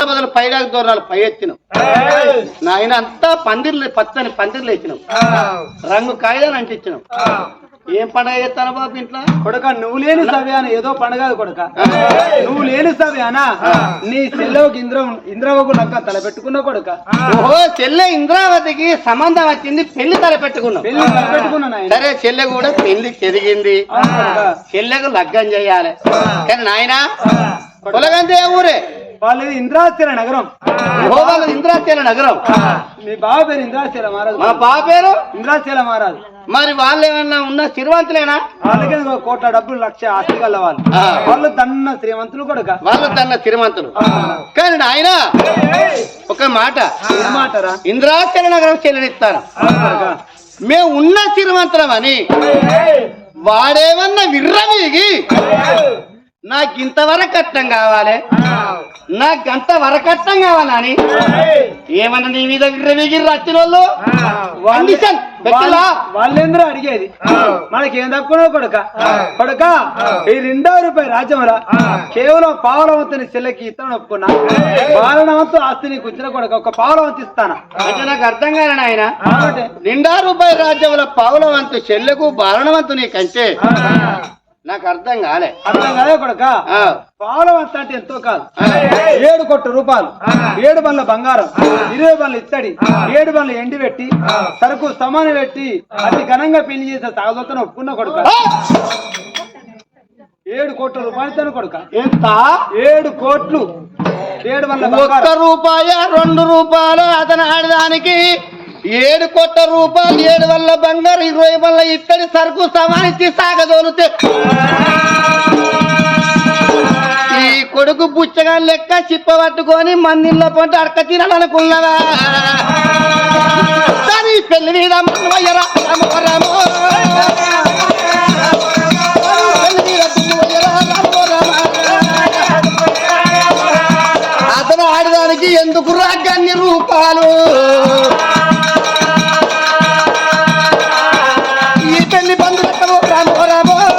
బదులు పైడాకు దూరాలు పై ఎత్తినావు నాయన అంతా పందిర్లు పచ్చని పందిర్లు ఎత్తినావు రంగు కాయదాని అంటించినావు ఏం పండగ చేస్తాను బాబు ఇంట్లో? కొడక నువ్వు లేని సవ్యాన ఏదో పండగ కొడక. నువ్వు లేని సవ్యాన నీ చెల్లెవకి ఇంద్ర ఇంద్రవకు లక్క తల పెట్టుకున్న కొడక. ఓహో చెల్లె ఇంద్రావతికి సంబంధం వచ్చింది పెళ్ళి తల పెట్టుకున్నావు పెళ్ళి తల పెట్టుకున్నా నాయన. సరే చెల్లె కూడా పెళ్ళి చెరిగింది. చెల్లెకు లగ్గం చేయాలి. కానీ నాయన పొలగంతే ఊరే? వాళ్ళది ఇంద్రాచల నగరం. వాళ్ళ ఇంద్రాచల నగరం. మీ బావ పేరు ఇంద్రాచల మహారాజు. మా బావ పేరు? ఇంద్రాచల మహారాజు. మరి వాళ్ళు ఏమన్నా ఉన్న సిరివంతులేనా వాళ్ళకి కోట్ల డబ్బులు లక్ష ఆస్తి గల వాళ్ళు. వాళ్ళు తన్న శ్రీమంతులు కొడక. వాళ్ళు తన సిరిమంతులు కానీ నాయన ఒక మాట. ఇంద్రాచల నగరం చెల్లెనిస్తాను. మేము ఉన్న సిరిమంతులం అని వాడేమన్నా విర్రవీగి నాకు ఇంతవరకు కట్టం కావాలి. నాకు అంత వరకట్టం కావాలని ఏమన్నా నీ మీద విర్రవీగి రచ్చిన వాళ్ళు వాళ్ళేంద్రో అడిగేది. మనకేం తక్కువ కొడక. కొడక ఈ రెండో రూపాయి రాజ్యమురా కేవలం పావలవంతుని చెల్లెకి ఇస్తాను ఒప్పుకున్నా. పాలనవంతు ఆస్తి నీకు వచ్చిన కొడక ఒక పావలవంతు ఇస్తానా? అంటే నాకు అర్థం కాని ఆయన నిండా రూపాయి రాజ్యముల పావులవంతు చెల్లెకు బారణవంతు నీకంటే నాకు అర్థం కాలే. అర్థం కదా కొడక. ఆ, పావలవంత అంటే ఎంతో కాదు. ఏడు కోట్ల రూపాయలు ఏడు బండ్ల బంగారం. ఇరవై బండ్ల ఇత్తడి. ఏడు బండ్ల ఎండి పెట్టి సరుకు సమానం పెట్టి అతి ఘనంగా పెళ్ళి చేసే సాగుతో ఒప్పుకున్న కొడుక. ఏడు కోట్ల రూపాయలతో కొడుక. ఎంత? ఏడు కోట్లు. ఏడు బండ్ల ఒక్క రూపాయ రెండు రూపాయలు అతను ఆడదానికి. ఏడు కోట్ల రూపాయలు ఏడు వల్ల బంగారు ఇరవై వల్ల ఇక్కడి సరుకు సమానించి సాగదోలితే. ఈ కొడుకు బుచ్చగా లెక్క చిప్ప పట్టుకొని మందిళ్ళ పొంటి అడక తినాలనుకున్నావా? కానీ పెళ్ళి మీద రామో అతను ఆడదానికి ఎందుకు రాగన్ని రూపాలు? బంధు పెట్టము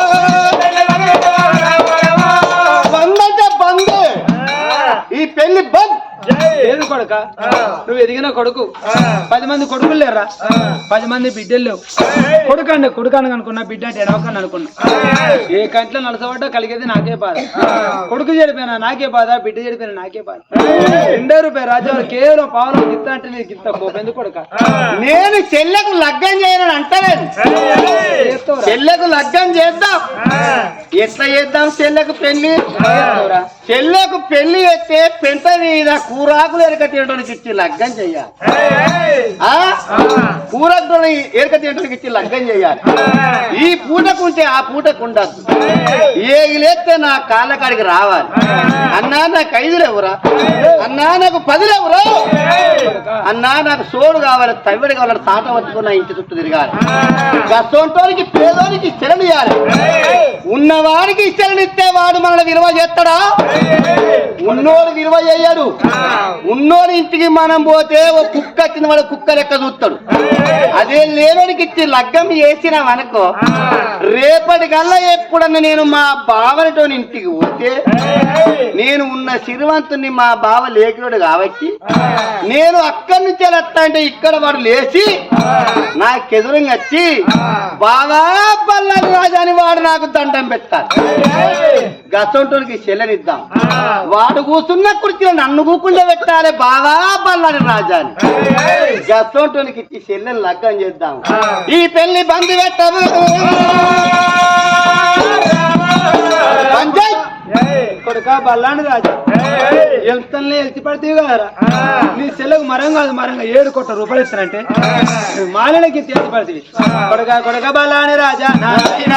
కొడుక? నువ్వు ఎదిగిన కొడుకు? పది మంది కొడుకులు లేరా? పది మంది బిడ్డలు లేవు. కొడుకు అండి కొడుకు అని అనుకున్నా బిడ్డ అంటే ఎడవకని అనుకున్నా. ఏ కంట్లో నలసబడ్డా కలిగేది నాకే బాధ. కొడుకు చెడిపోయినా నాకే బాధ బిడ్డ చెడిపోయినా నాకే బాధ. రెండో రూపాయి రాజ్యాలు కేవలం పావులు గిత్త అంటే నీకు గిత్త కోపెందుకు కొడుక? నేను చెల్లెకు లగ్గం చేయనని అంటలేదు? చెల్లెకు లగ్గం చేద్దాం. ఎట్లా చేద్దాం చెల్లెకు పెళ్ళి? చెల్లెకు పెళ్ళి చేస్తే పెంట మీద కూరాకులు ఎరక తినడానికి ఇచ్చి లగ్గం చెయ్యాలి. ఆ? కూరకులు ఎరక తినడానికి ఇచ్చి లగ్గం చెయ్యాలి. ఈ పూటకుంటే ఆ పూటకు ఉండద్దు ఏగిలేస్తే నా కాళ్ళ కాడికి రావాలి. అన్నా నాకు ఐదు లేవురా అన్నా నాకు పది లేవురా అన్నా నాకు సోడు కావాలి తవ్విడి కావాలి తాట పట్టుకున్న ఇంటి చుట్టూ తిరగాలి. గసోంటోనికి పేదోనికి ఇవ్వాలి ఉన్నవాడికి ఇస్తే వాడు మనల్ని విలువ చేస్తాడా? ఉన్నోడు విలువ చేయడు ఉన్నోడి ఇంటికి మనం పోతే ఓ కుక్క వచ్చిన వాడు కుక్క లెక్క చూస్తాడు. అదే లేనోడికి ఇచ్చి లగ్గం చేసినాం రేపటి కల్లా ఎప్పుడన్నా నేను మా బావనితో ఇంటికి పోతే నేను ఉన్న సిరివంతుని మా బావ లేకుడు కాబట్టి నేను అక్కడి నుంచి వస్తా అంటే ఇక్కడ వాడు లేచి నాకెదురుగా వచ్చి బాగా పల్లని రాజా అని వాడు నాకు దండం పెట్టాలి గసంటోనికి చెల్లనిద్దాం. వాడు కూర్చున్న కుర్చీలో నన్ను కూకుండా పెట్టాలి బాగా పల్లని రాజా అని గసంటోనికి ఇచ్చి చెల్లెని లగ్గం చేద్దాం. ఈ పెళ్ళి బంద్ పెట్టవు కొడుక బల్లాండి రాజా. వెళ్తానే వెళ్తి పడితే కదరా నీ సెల్లకు మరం కాదు మరంగా ఏడు కోట్ల రూపాయలు ఇస్తానంటే మాలలకి ఎత్తి పడితే కొడక కొడక బల్లాని రాజా నారాయణ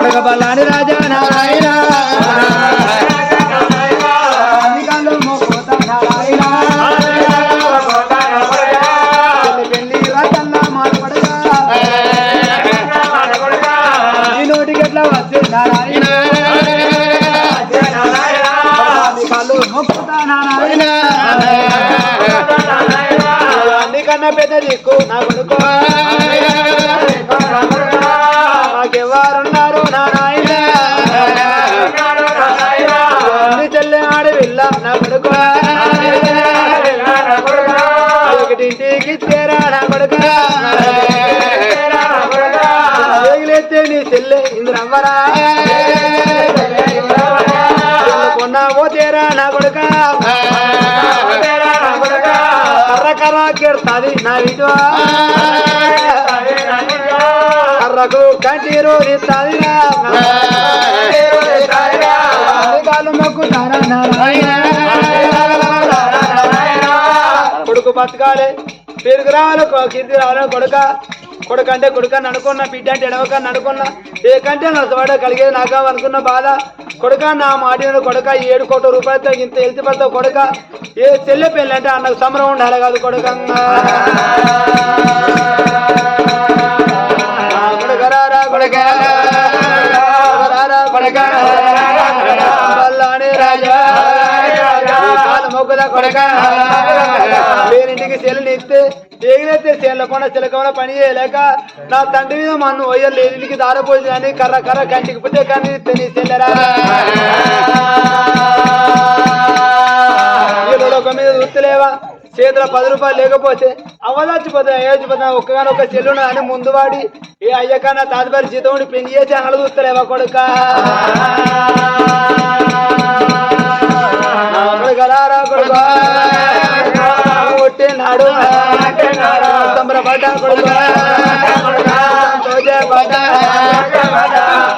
కొడక బల్లాని రాజా నారాయణ నీకు నా కొడుకు కెడతాది నా విటో కర్రకు కంటి రోడిస్తాది కాలు మొక్కుతారా కొడుకు బతకాలి. పేరుకు రావాలో కీర్తి రావాలో కొడుక. కొడుకు అంటే కొడుకు అని అనుకున్నా బిడ్డ అంటే ఎడవకని అనుకున్నా. ఏకంటే కంటే నష్టపడ కలిగేది నాకా అనుకున్న బాధ. కొడుక నా మాట కొడుక ఏడు కోట్ల రూపాయలతో ఇంత ఎలిసి పడతావు కొడుక. ఏ చెల్లె పెళ్ళి అంటే అన్నకు సమరం ఉండాలి కాదు కొడుక కొడుక? రారా కొడుక ఇస్తే ఏగినైతే సెల్ల చిలకమైన పని చేయలేక నా తండ్రి మీద మన్ను ఒయ్యలు లేనికి దారపోయింది కానీ కర్ర కర్ర కంటికి పోతే కానీ తెని సెల్లరా. ఒక మీద చూస్తలేవా చేతుల పది రూపాయలు లేకపోతే అవదాచిపోతే అయోచిపోతే ఒక్కగానో ఒక చెల్లున అని ముందు వాడి. ఏ అయ్యక నా తాతగారి జీతం ఉండి పెళ్ళి చేసి అనలు చూస్తలేవా కొడుకా?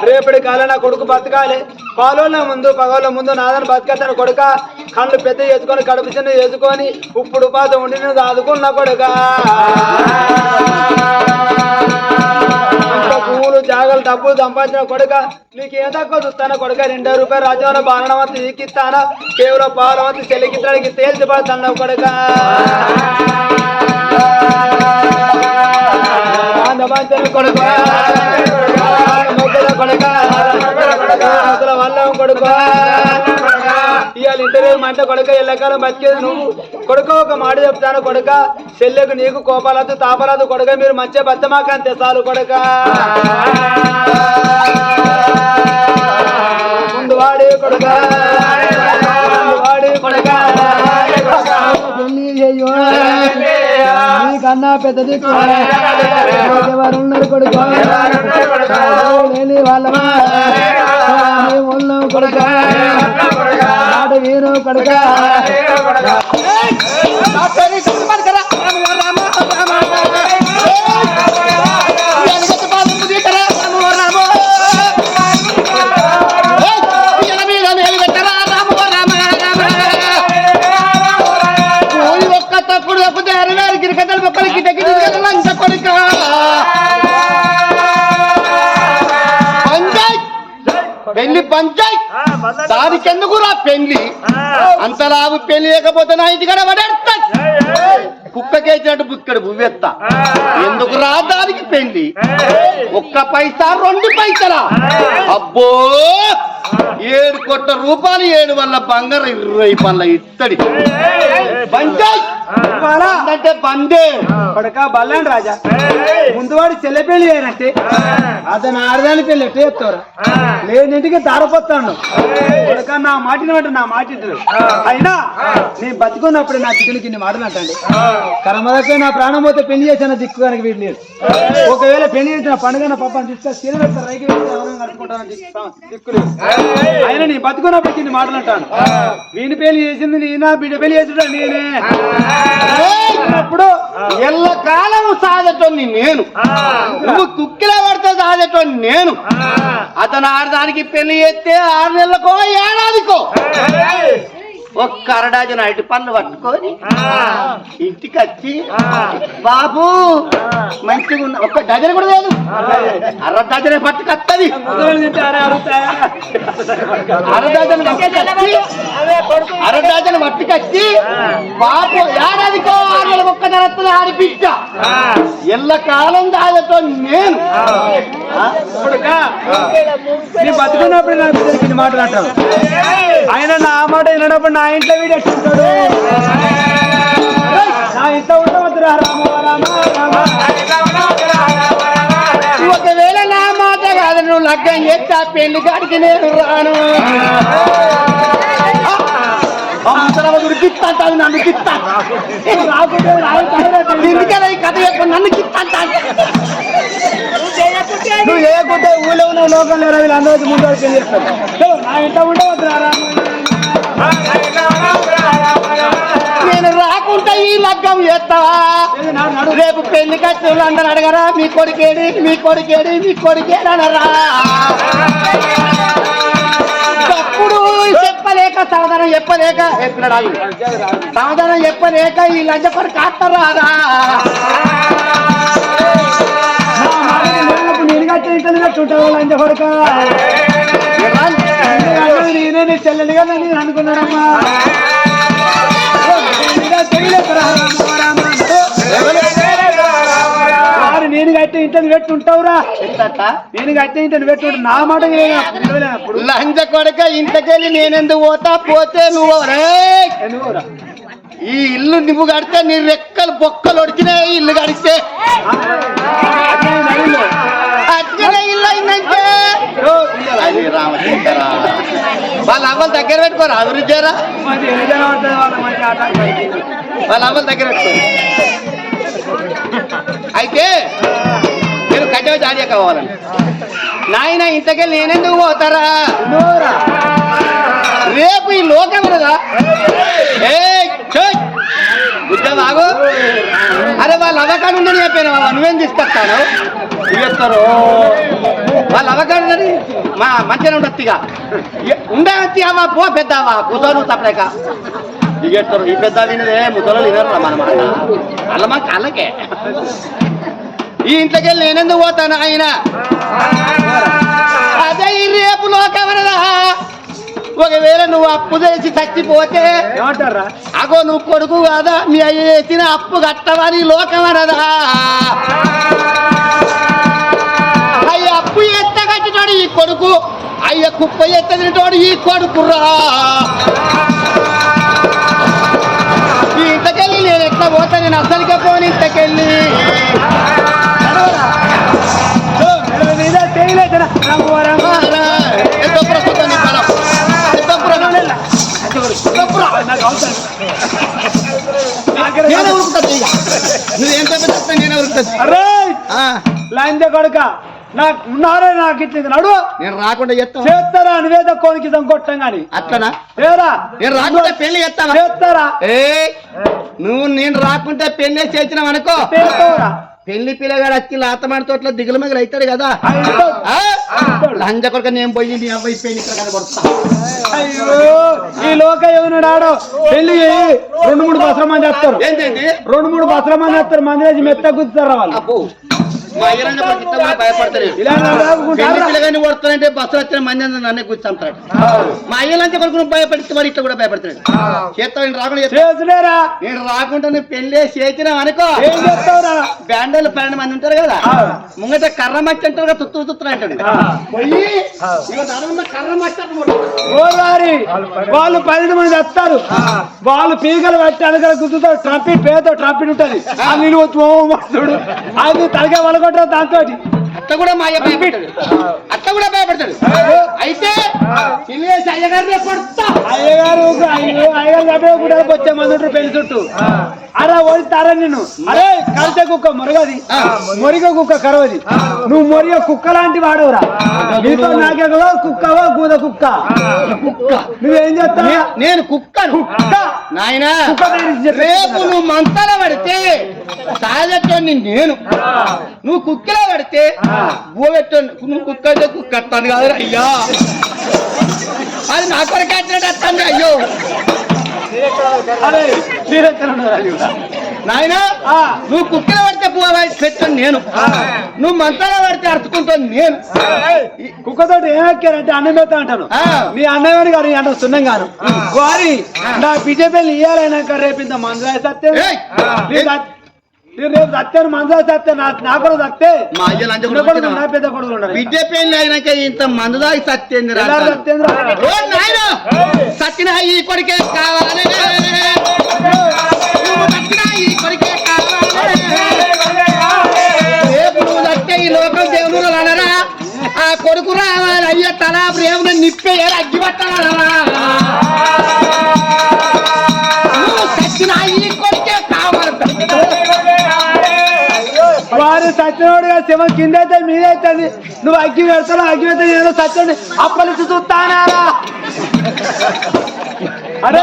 రేపటి కాలం నా కొడుకు బతకాలి. పాలోళ్ళ ముందు పగోళ్ళ ముందు నాదని బతికేస్తాను కొడుక. కళ్ళు పెద్ద చేసుకొని కడుపు చిన్న చేసుకొని ఇప్పుడు పాత ఉండి నేను దాదుకున్న కొడుక పువ్వులు జాగలు డబ్బులు సంపాదించిన కొడుక. నీకు తక్కువ చూస్తాను కొడుక? రెండో రూపాయలు రాజ్యంలో వంతు ఈకిస్తానా. కేవలం పాలవంతి చెలికిస్తానికి తేల్చి పడుతున్నావు కొడుక. కొడుక కొడుక అసలు ఇవాళ ఇంటర్వ్యూ మంట కొడుక ఎల్లకాలం బతికేది నువ్వు. కొడుక ఒక మాట చెప్తాను కొడుక చెల్లెకు నీకు కోపాలదు తాపరాదు కొడుక మీరు మంచిగా బద్దమాకంతే చాలు కొడుక. ముందు వాడే కొడుక వాడే కొడుక. నీకన్నా పెద్దది కొడుక? లేని వాళ్ళమా? మేము ఉన్నాం కొడుక. వీరు కొడుక. పెళ్ళి పంచాయత్ దానికెందుకు రా పెళ్ళి? అంతలాగు పెళ్ళి లేకపోతే నా ఇంటి కూడా పడేస్తా కుక్కకేసినట్టు బుక్కడు బువ్వెత్త. ఎందుకు రా దానికి పెళ్ళి ఒక్క పైసా రెండు పైసలా? అబ్బో! ఏడు కోట్ల రూపాయలు ఏడు వల్ల బంగారం ఇరవై పనుల ఇత్తడి. పంచాయత్ అంటే బందే. కొడుక బల్లాండి రాజా. ముందు వాడు చెల్లె పెళ్ళి అయినట్టే అతను ఆడదాని పెళ్ళి ఎట్టే చెప్తారా లేనింటికి దారపోతాడు కొడుక నా మాటిని నా మాట ఇంటడు. అయినా నేను బతుకున్నప్పుడు నా బిడ్డలకి ఇన్ని మాటలు అంటండి. కర్మదక్క నా ప్రాణం పోతే పెళ్ళి చేసిన దిక్కు కనుక వీడు లేదు ఒకవేళ పెళ్ళి చేసిన పండుగ నా పాపని తీసుకొని పెడతా రైకి దిక్కు- లేదు. అయినా నేను బతుకున్నప్పుడు ఇన్ని మాటలు అంటాను వీని పెళ్ళి చేసింది నేనా బిడ్డ పెళ్ళి చేసిందా నేనే? అప్పుడు ఎల్ల కాలం సాధటోని నేను. నువ్వు కుక్కిల పడితే సాధటోని నేను. అతను ఆడదానికి పెళ్ళి చేస్తే ఆరు నెలలకో ఏడాదికో. ఒక్క అరడాజన అరటి పళ్ళు పట్టుకొని ఇంటికి వచ్చి బాబు మంచిగా ఉన్న ఒక్క డజన్ కూడా లేదు. అర డజనే తింటే అరే డజన్ పట్టుకొచ్చి అర డజన్ పట్టుకొచ్చి బాబు ఏడాదికో నెలలకు ఒక్క నెలత్తది ఆడిపించ ఎల్ల కాలం దాదతో నేను. నీ బతుకున్నప్పుడు నా అంటావు. ఆయన నా మాట వినప్పుడు నా ఇంట్లో వీడు ఎట్టుంటాడు నా ఇంట్లో ఉండవద్దు రామ రామ ఒకవేళ నా మాట కాదు నువ్వు లగ్గం చేస్తే పెళ్ళి కాడికి నేను రాను. నన్ను గిత్తా. రాకుంటే రావు తాగరా తల్లి. ఎందుకలా ఈ కథ చెప్పు నన్ను చేయకుంటే ఊళ్ళో ఉన్న లోకం లేరా వీళ్ళందరూ ముందు వచ్చి చేస్తారు? ఏయ్, నా ఇంట ఉండవద్దు రారా నేను రాకుంటే ఈ లగ్గం చేస్తావా? రేపు పెళ్ళి ఖర్చులు అందరు అడగరా మీ కొడుకేడి మీ కొడుకేడి మీ కొడుకేడనరా అప్పుడు చెప్పలేక సమాధానం చెప్పలేక. సమాధానం చెప్పలేక ఈ లంచ కొడుకు కాస్తారా లేనప్పుడు నేను కట్టుంటావు లంచ కొడుక నేనే నీ చెల్లెలిగా నేను అనుకున్నానమ్మా నేను కట్టే ఇంటని పెట్టుంటావురా నేను కట్టే ఇంటని పెట్టుంటా నా మాట వినలేనప్పుడు లంచ కొడుక ఇంతకెళ్ళి నేనెందుకు పోతా పోతే నువ్వు రేయ్! ఈ ఇల్లు నువ్వు కడితే నీ రెక్కలు బొక్కలు ఒడిచినాయి ఇల్లు కడిస్తే వాళ్ళ అమ్మలు దగ్గర పెట్టుకోరా అభివృద్ధి చేయరా వాళ్ళ అమ్మలు దగ్గర పెట్టుకో. అయితే మీరు కట్టవ జాతీయ కావాలండి నాయన ఇంతకెళ్ళి నేనెందుకు పోతారా? రేపు ఈ లోకం కదా ఏ బాగు. అరే వాళ్ళ అవకాడు ఉందని చెప్పాను నువ్వేం తీసుకొస్తాను? ఇవి చెప్తారు వాళ్ళ అవకాశం ఉందని మా మంచిగా ఉండొచ్చు ఇక. ఉండవచ్చి అవ్వ పో పెద్దవా కూర్చోను తప్పలేక. చెప్తారు ఈ పెద్ద వినదే ముసలు వినరు మన మాట. అల్ల మా కళ్ళకే ఈ ఇంట్లోకి వెళ్ళి నేనెందుకు పోతాను ఆయన? అదే ఈ రేపు లోకమనదా ఒకవేళ నువ్వు అప్పు చేసి చచ్చిపోతే అగో నువ్వు కొడుకు కాదా? మీ అయ్య చేసిన అప్పు కట్టవని లోకమనదా అయ్య కుప్ప ఎత్త తినటోడు ఈ కొడుకురా ఇంతకెళ్ళి నేను ఎట్లా పోతా నేను అసలుకే పోను ఇంతకెళ్ళి. నేనే ఉరుకుతా నేనే ఉరుకుతా ఆ, లంజ కొడుక. నాకు ఉన్నారే నాకు ఇట్లా నడు నేను రాకుండా చెప్తావా చేస్తారా? నివేద కోనికి కొట్టం గాని. అట్లనా? ఏరా? నేను రాకుండా పెళ్ళి చేస్తావా? చేస్తారా? ఏ నువ్వు నేను రాకుంటే పెళ్ళి చేసినావు అనుకో. పెళ్ళి పిల్లగాడు వచ్చి లాతమాడి తోటలో దిగులు మగలు అవుతాడు కదా? లంజ కొడుక నేను పోయి నీ అబ్బాయి పెళ్ళి అయ్యో ఈ లోక ఏమన్నాడు పెళ్ళి రెండు మూడు బసర మంది వస్తారు ఏంటండి? రెండు మూడు బసర మంది వస్తారు మంది వేసి మెత్త గుర్తారా వాళ్ళు. మా అయ్యలంజ కొడుకు ఇట్లా కూడా భయపడతలేదు ఇలా పెళ్ళి నడుపుకుంటారా? పిల్లగాని కొడుతానంటే బస్సు వచ్చిన మంది నన్నే కూర్చుంటాడు మా అయ్యలంజ కొడుకు భయపడితే మరి ఇట్లా కూడా భయపడతాడు చేస్తావు నేను రాకుండా నేను రాకుండా నువ్వు పెళ్ళి చేసినావు అనుకో. బ్యాండోలు పన్నెండు మంది ఉంటారు కదా. ముంగట కర్ర మచ్చి అంటారు కదా తుత్తు అంటాడు. కర్ర వాళ్ళు పన్నెండు మంది వస్తారు. వాళ్ళు పీకలు పట్టి అనగల గుర్తుతారు ట్రంపిట్ పేరుతో ట్రంపిట్ ఉంటది. ఆ. నిలువ తోమాడు అది తలగా వలగొట్టారు దాంతో అత్త కూడా మా అయ్య అత్త కూడా భయపడతాడు. అయితే చిల్లేసి అయ్యగారినే కొడతా. అయ్యగారు అయ్యో అయ్యగారు వచ్చే మంది ఉంటారు పెళ్ళి చుట్టూ. అలా ఓడితారా నిన్ను. అరే కలిసే కుక్క మొరగది. మొరిగ కుక్క కరవది. నువ్వు మొరిగ కుక్క లాంటి వాడవురా. నీతో నాకే కుక్కవా గూద కుక్క? కుక్క. నువ్వేం చేస్తావు? నేను కుక్కను. కుక్క. నాయనా కుక్క చెప్పు. రేపు నువ్వు మంతలో పడితే సాగట్టోని నేను. నువ్వు కుక్కలో పడితే బోబెట్టో నువ్వు కుక్క అయితే కుక్క అత్తాను కాదు అయ్యా. అది నా కొరకు వచ్చినట్టు వస్తాను అయ్యో? నాయనా నువ్వు కుక్కలో పడితే పోవాలి పెట్టాను నేను. నువ్వు మంతలో పడితే అరుచుకుంటాను నేను. కుక్కతోటి ఏం ఎక్కారంటే అన్నం పెడతా అంటాను. మీ అన్నయ్యని గారు అంటే సున్నం గాను వారి నా బిజెపి ఇయ్యాలైనాక రేపు ఇంత మందురాయి రేపు నా కూడా మా నా పెద్ద కొడుకు బిడ్డ అయినాక ఇంత సత్యేంద్ర సత్యన ఈ కొడుకే కావాలనే. నువ్వు సత్యన ఈ కొడుకే కావాలనే. రేపు నువ్వు సత్య ఈ లోకం దేవుడు అనరా? ఆ కొడుకు రావాలి అయ్య తల ప్రేమను నిప్పేయాలి అగ్గి పట్టాలరా నువ్వు సత్యన ఈ కొడుకే కావాలి వారి సత్యనోడుగా శివ కింద అయితే మీద అవుతుంది. నువ్వు అగ్గి పెడతావు అగ్గి పెడతా ఏదో సత్యండి అప్పలిచ్చి చూస్తానారా అరే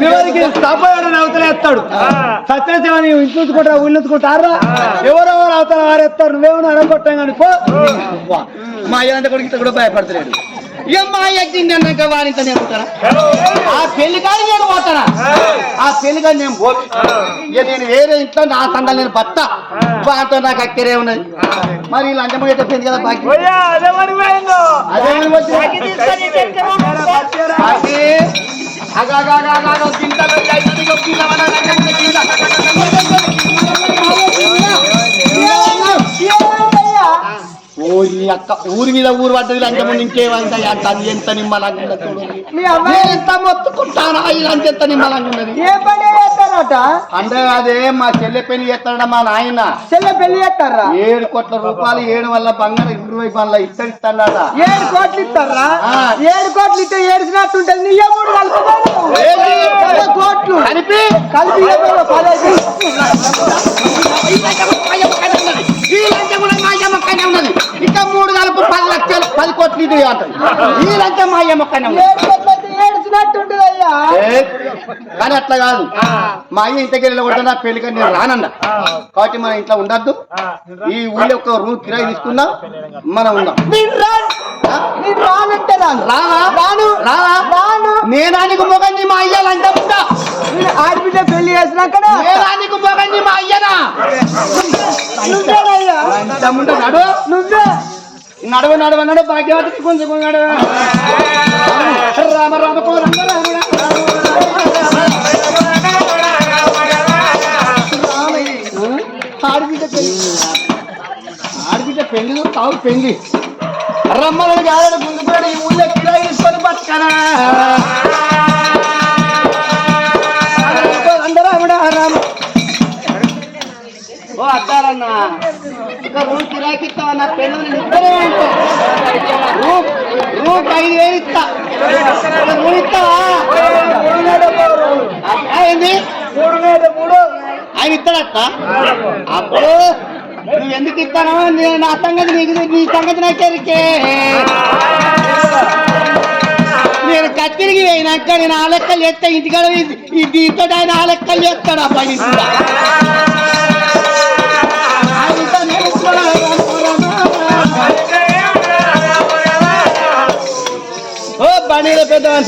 శివుడికి సపోయాడు అవతలేస్తాడు సత్య శివని ఇంచుకుంటారా ఊళ్ళుకుంటారా ఎవరెవరు అవతల వారేస్తారు నువ్వేమో అనగొట్టాం కానీ పో. మా అయ్యలాంటి కొడుకు కూడా భయపడతలేడు. ఇక మా అన్నాక నేను ఉంటానా? ఆ పెళ్ళి కానీ నేను పోతానా? ఆ పెళ్ళి కానీ నేను పో ఇక నేను వేరే ఇంట్లో నా సందాలు నేను బత్త వాటితో నాకు అక్కరే ఉన్నది. మరి ఇలా అంటే అయితే పెళ్ళి కదా బాకీ? అదేమని వచ్చింది ఓ ఈ అక్క ఊరి మీద ఊరు పడ్డది లంచం ముందు ఇంకేమంత అది ఎంత నిమ్మలంగా ఎంత మొత్తుకుంటానా? లంచం ఎంత నిమ్మలంగా ఉన్నది? ఏ పని చేస్తారట? అంటే అదే మా చెల్లె పెళ్ళి చేస్తాడ మా నాయన. చెల్లె పెళ్ళి చేస్తారా? ఏడు కోట్ల రూపాయలు ఏడు వల్ల బంగారం ఇరవై పనుల ఇస్తాడు ఇస్తాడట ఏడు కోట్లు ఇస్తారా. ఏడు కోట్లు ఇస్తే ఏడిసినట్టు ఉంటుంది నీ మూడు కోట్లు. కలిపి. కలిపి ఏదో మాయమ్మకనే ఉన్నది. కూడా ఇంకా మూడు కలుపు పది లక్షలు పది కోట్లు ఇది అంటది ఏడిసినట్టు ఉంటుంది అయ్యా. ఏ, కానీ అట్లా కాదు. మా అయ్య ఇంటికి వెళ్ళి కొడితే నా పెళ్ళికి నేను రానన్నా. కాబట్టి మన ఇంట్లో ఉండద్దు. ఈ ఊళ్ళో ఒక రూమ్ కిరాయి తీసుకుందాం మనం ఉందాం నేను రాను. నేను రానంటే రాను. రావా? రాను. రావా? రాను. నేనానికి మొగండి మా అయ్య లంచం ఉందా? నేను ఆడబిడ్డ పెళ్ళి చేసినాక నేనానికి మొగండి మా అయ్యనా? ఉంటే నడు నువ్వే. నడువ నడువ నడు భాగ్యవతికి కొంచెం నడవ. రామ రామ కోరంగ రామ ఆడబిడ్డ పెళ్ళి ఆడబిడ్డ పెళ్ళి తావు పెళ్ళి రమ్మని కాదు ముందు ఈ ఊళ్ళో కిరాయి ఇక రూమ్ కిరాయికి ఇస్తావా? నా పెళ్ళి నేను ఇద్దరే ఉంటా రూ రూమ్ ఐదు వేలు ఇస్తా. ఇక రూమ్ ఇస్తావా? ఏంది? ఆయన ఇస్తాడట. అప్పుడు నువ్వు ఎందుకు ఇస్తానో నేను నా సంగతి నీకు నీ సంగతి నాకు నేను కత్తిరిగి పోయినాక నేను ఆ లెక్కలు చేస్తే. ఇంటికాడ ఈ దీంతో ఆయన ఆ లెక్కలు చేస్తాడు ఆ పని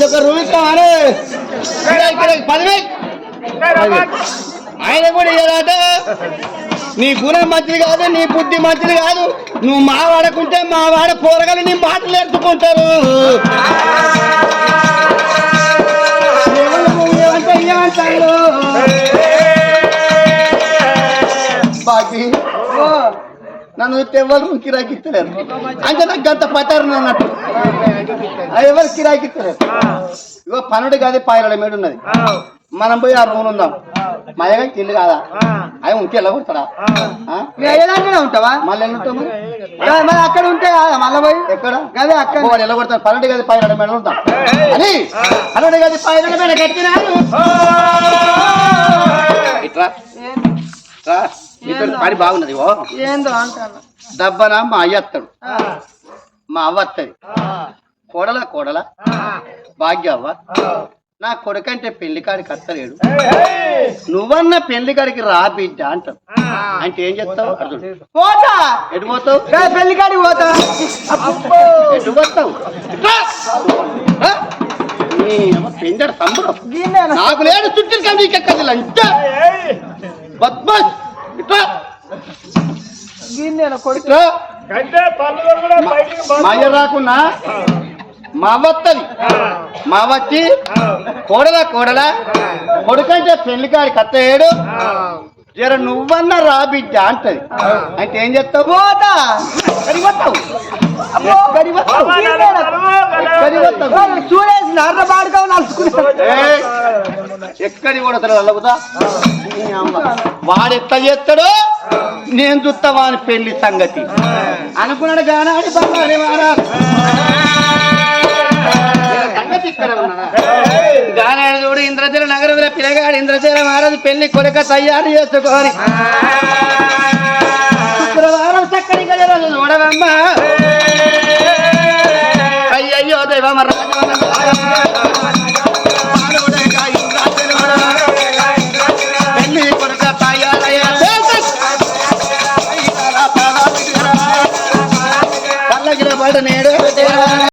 ఒక రూమ్ ఇస్తామని పదివే. ఆయన కూడా నీ గుణం మంచిది కాదు నీ బుద్ధి మంచిది కాదు. నువ్వు మా వాడకుంటే మా వాడ పోరగలు నీ మాటలు ఎత్తుకుంటారు బాకీ. నన్ను ఎవరు కిరాకి ఇస్తలేరు అంటే నాకు గంత పట్టారు అన్నట్టు. ఆ ఎవరు కిరాకి ఇస్తలేరు ఇగో పనుడు కాదు పాయల మీద ఉన్నది. మనం పోయి ఆ రూమ్ ఉందాం. మా దగ్గర ఇల్లు కాదా? అవి ఉంటే ఎలా కొడతాడా? అయ్యేదాంట్లోనే ఉంటావా? మళ్ళీ ఉంటావు మరి? అక్కడ ఉంటే మళ్ళా పోయి? ఎక్కడ? గదే అక్కడ. వాడు ఎలా కొడతాడు? పన్నెండు గది పైన మీద ఉంటాం. అని పన్నెండు గది పైన కట్టినాను ఇట్రా. రా. నీతో పని బాగున్నది ఓ ఏందో అంటాను. దబ్బన మా అయ్య వస్తాడు మా అవ్వ వస్తుంది కోడల కోడల. భాగ్య అవ్వ నా కొడుకంటే పెళ్ళి కాడికి వస్తలేడు నువ్వన్న పెళ్ళి కాడికి రా బిడ్డ అంటాడు. అంటే ఏం చెప్తావు? పోతా. ఎటు పోతావు? పెళ్ళి కాడికి పోతా. ఎటు పోతావు? పెండడు సంబరం? నాకు లేడు చుట్టూ ఎక్కది లంచ బద్మాష్. ఇట్లా దీన్నేనా కొడుకు. ఇట్లా కంటే పనులు కూడా బయటికి మా అయ్య రాకున్నా? మా వస్తుంది మా వచ్చి కోడల కోడల? కొడుకంటే పెళ్ళి కాడికి అత్తయ్యాడు? జర నువ్వన్నా రా బిడ్డ అంటది. అంటే ఏం చెప్తావు పోతా. చూడేసి నర్ర పాడుకో ఎక్కడికి కూడా అమ్మ. వాడు ఎట్లా చేస్తాడో? నేను చూస్తా వాని పెళ్ళి సంగతి. అనుకున్నాడు వారా సంగతి ఇక్కడ ఉన్నదా? గానాడు ఇంద్రజల నగరదుల పిల్లగాడు ఇంద్రజల మహారాజు పెళ్ళి కొరక తయారు చేసుకోవాలి శుక్రవారం చక్కని గల రోజు అయ్యయ్యో దైవమ్మ నేడు.